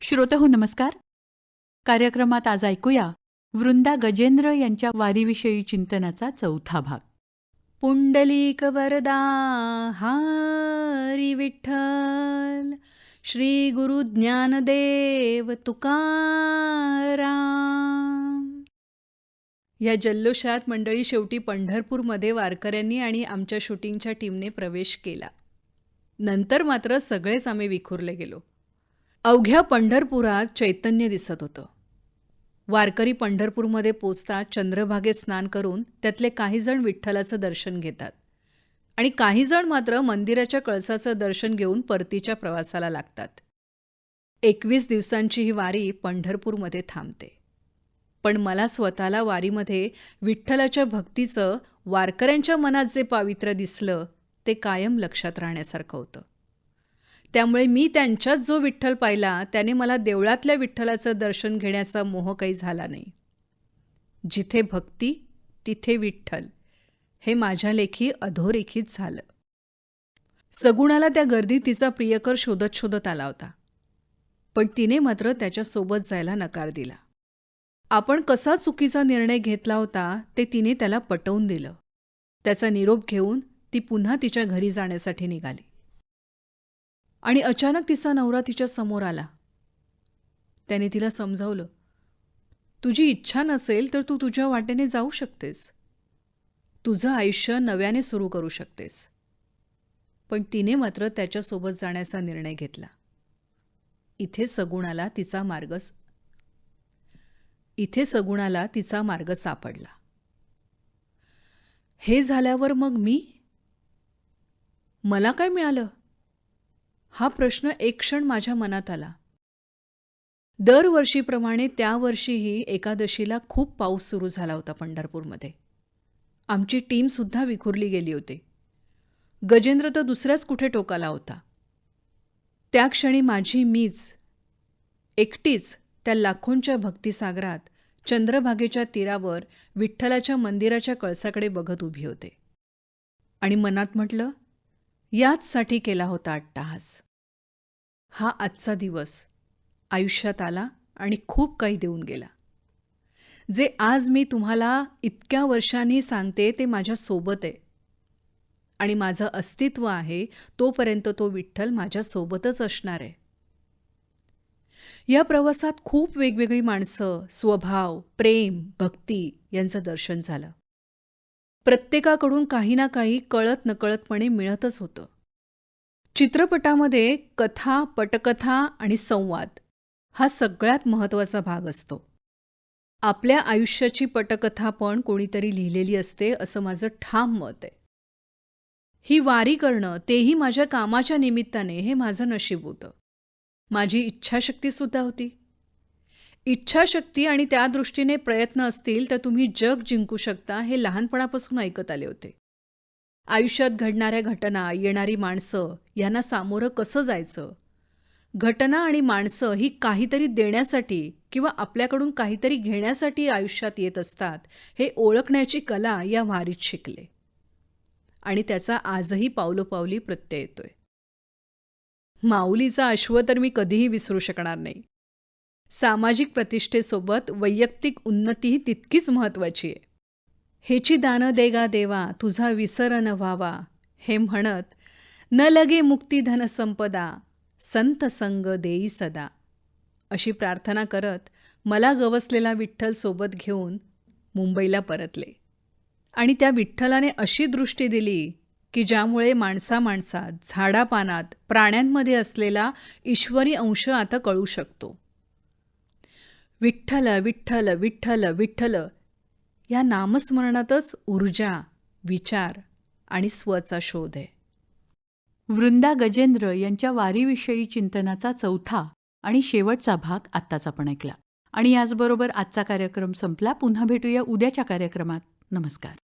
श्रोते हो नमस्कार. कार्यक्रमात आज ऐकूया वृंदा गजेंद्र यांच्या वारीविषयी चिंतनाचा चौथा भाग. पुंडलिक वरदा हारी विठ्ठल श्री गुरु ज्ञानदेव तुकाराम. या जल्लोषात मंडळी शेवटी पंढरपूरमध्ये वारकऱ्यांनी आणि आमच्या शूटिंगच्या टीमने प्रवेश केला. नंतर मात्र सगळेच आम्ही विखुरले गेलो. अवघ्या पंढरपुरात चैतन्य दिसत होतं. वारकरी पंढरपूरमध्ये पोचता चंद्रभागेत स्नान करून त्यातले काहीजण विठ्ठलाचं दर्शन घेतात. आणि काहीजण मात्र मंदिराच्या कळसाचं दर्शन घेऊन परतीच्या प्रवासाला लागतात. एकवीस दिवसांची ही वारी पंढरपूरमध्ये थांबते. पण मला स्वतःला वारीमध्ये विठ्ठलाच्या भक्तीचं वारकऱ्यांच्या मनात जे पावित्र्य दिसलं ते कायम लक्षात राहण्यासारखं होतं. त्यामुळे मी त्यांच्यात जो विठ्ठल पाहिला त्याने मला देवळातल्या विठ्ठलाचं दर्शन घेण्याचा मोह काही झाला नाही. जिथे भक्ती तिथे विठ्ठल हे माझ्या लेखी अधोरेखित झालं. सगुणाला त्या गर्दीत तिचा प्रियकर शोधत शोधत आला होता. पण तिने मात्र त्याच्यासोबत जायला नकार दिला. आपण कसा चुकीचा निर्णय घेतला होता ते तिने त्याला पटवून दिलं. त्याचा निरोप घेऊन ती पुन्हा तिच्या घरी जाण्यासाठी निघाली. आणि अचानक तिचा नवरा तिच्या समोर आला. त्याने तिला समजावलं तुझी इच्छा नसेल तर तू तुझ्या वाटेने जाऊ शकतेस. तुझं आयुष्य नव्याने सुरू करू शकतेस. पण तिने मात्र त्याच्यासोबत जाण्याचा निर्णय घेतला. इथे सगुणाला तिचा मार्ग इथे सगुणाला तिचा मार्ग सापडला. हे झाल्यावर मग मी? मला काय मिळालं? हा प्रश्न एक क्षण माझ्या मनात आला. दरवर्षीप्रमाणे त्या वर्षीही एकादशीला खूप पाऊस सुरू झाला होता पंढरपूरमध्ये. आमची टीमसुद्धा विखुरली गेली होती. गजेंद्र तर दुसऱ्याच कुठे टोकाला होता. त्या क्षणी माझी मीच एकटीच त्या लाखोंच्या भक्तिसागरात चंद्रभागेच्या तीरावर विठ्ठलाच्या मंदिराच्या कळसाकडे बघत उभी होते. आणि मनात म्हटलं याचसाठी केला होता अट्टाहास. हा आजचा दिवस आयुष्यात आला आणि खूप काही देऊन गेला. जे आज मी तुम्हाला इतक्या वर्षांनी सांगते ते माझ्या सोबत आहे. आणि माझं अस्तित्व आहे तोपर्यंत तो विठ्ठल माझ्यासोबतच असणार आहे. या प्रवासात खूप वेगवेगळी माणसं स्वभाव प्रेम भक्ती यांचं दर्शन झालं. प्रत्येकाकडून काही ना काही कळत नकळतपणे मिळतच होतं. चित्रपटामध्ये कथा पटकथा आणि संवाद हा सगळ्यात महत्त्वाचा भाग असतो. आपल्या आयुष्याची पटकथा पण कोणीतरी लिहिलेली असते असं माझं ठाम मत आहे. ही वारी करणं तेही माझ्या कामाच्या निमित्ताने हे माझं नशीब होतं. माझी इच्छाशक्तीसुद्धा होती. इच्छाशक्ती आणि त्या दृष्टीने प्रयत्न असतील तर तुम्ही जग जिंकू शकता हे लहानपणापासून ऐकत आले होते. आयुष्यात घडणाऱ्या घटना येणारी माणसं यांना सामोरं कसं जायचं? घटना आणि माणसं ही काहीतरी देण्यासाठी किंवा आपल्याकडून काहीतरी घेण्यासाठी आयुष्यात येत असतात हे ओळखण्याची कला या वारीत शिकले. आणि त्याचा आजही पावलोपावली प्रत्यय येतोय. माऊलीचा अश्व तर मी कधीही विसरू शकणार नाही. सामाजिक प्रतिष्ठेसोबत वैयक्तिक उन्नतीही तितकीच महत्त्वाची आहे. हेची दानं देगा देवा तुझा विसर न व्हावा हे म्हणत न लगे मुक्ती धनसंपदा संत संग देई सदा. अशी प्रार्थना करत मला गवसलेला विठ्ठल सोबत घेऊन मुंबईला परतले. आणि त्या विठ्ठलाने अशी दृष्टी दिली की ज्यामुळे माणसा माणसात झाडापानात प्राण्यांमध्ये असलेला ईश्वरी अंश आता कळू शकतो. विठ्ठल विठ्ठल विठ्ठल विठ्ठल. या नामस्मरणातच ऊर्जा विचार आणि स्वचा शोध आहे. वृंदा गजेंद्र यांच्या वारीविषयी चिंतनाचा चौथा आणि शेवटचा भाग आत्ताच आपण ऐकला. आणि याचबरोबर आजचा कार्यक्रम संपला. पुन्हा भेटूया उद्याच्या कार्यक्रमात. नमस्कार.